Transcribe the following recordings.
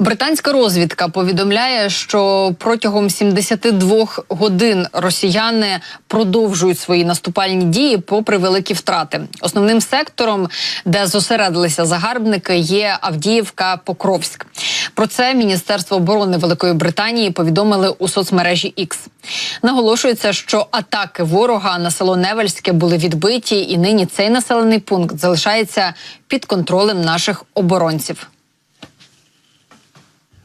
Британська розвідка повідомляє, що протягом 72 годин росіяни продовжують свої наступальні дії попри великі втрати. Основним сектором, де зосередилися загарбники, є Авдіївка Покровськ. Про це Міністерство оборони Великої Британії повідомили у соцмережі X. Наголошується, що атаки ворога на село Невельське були відбиті, і нині цей населений пункт залишається під контролем наших оборонців.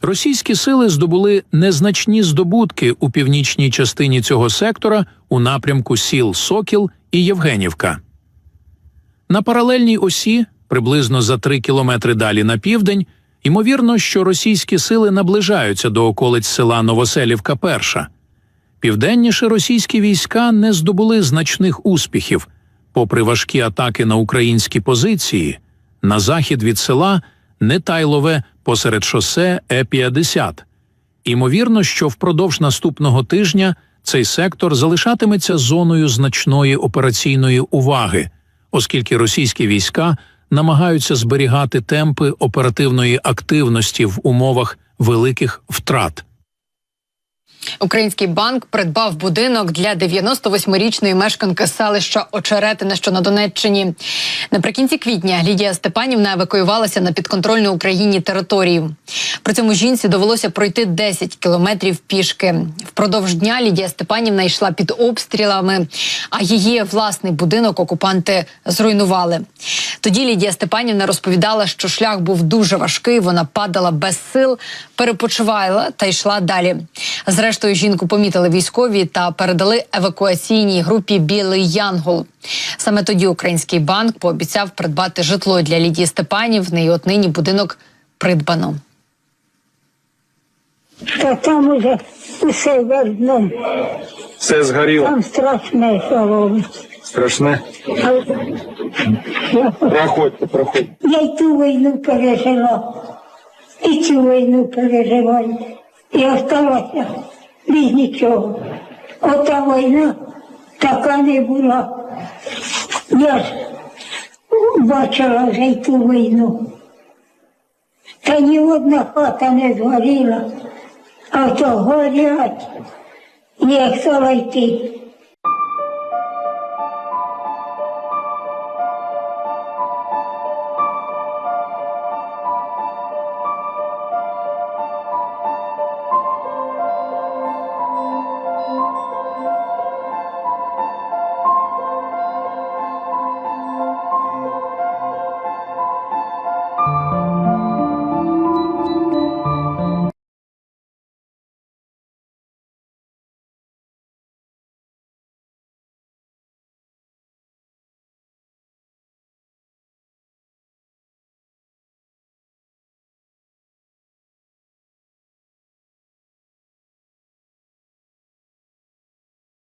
Російські сили здобули незначні здобутки у північній частині цього сектора у напрямку сіл Сокіл і Євгенівка. На паралельній осі, приблизно за три кілометри далі на південь, ймовірно, що російські сили наближаються до околиць села Новоселівка Перша. Південніше російські війська не здобули значних успіхів, попри важкі атаки на українські позиції. На захід від села Нетайлове посеред шосе Е-50. Імовірно, що впродовж наступного тижня цей сектор залишатиметься зоною значної операційної уваги, оскільки російські війська намагаються зберігати темпи оперативної активності в умовах великих втрат. Український банк придбав будинок для 98-річної мешканки селища Очеретине, що на Донеччині. Наприкінці квітня Лідія Степанівна евакуювалася на підконтрольну Україні територію. При цьому жінці довелося пройти 10 кілометрів пішки. Впродовж дня Лідія Степанівна йшла під обстрілами, а її власний будинок окупанти зруйнували. Тоді Лідія Степанівна розповідала, що шлях був дуже важкий. Вона падала без сил, перепочивала та йшла далі. Зрештою, жінку помітили військові та передали евакуаційній групі Білий Янгол. Саме тоді український банк пообіцяв придбати житло для Лідії Степанівни, і от нині будинок придбано. Та там уже усе видно, Все згоріло. там страшне, що робить. Страшне. А Проходьте, проходьте. я й ту війну пережила, і цю війну переживаю. І осталася без нічого. Ота війна така не була. Я ж бачила вже й ту війну. Та ні одна хата не згоріла, а то горять. Як стала йти,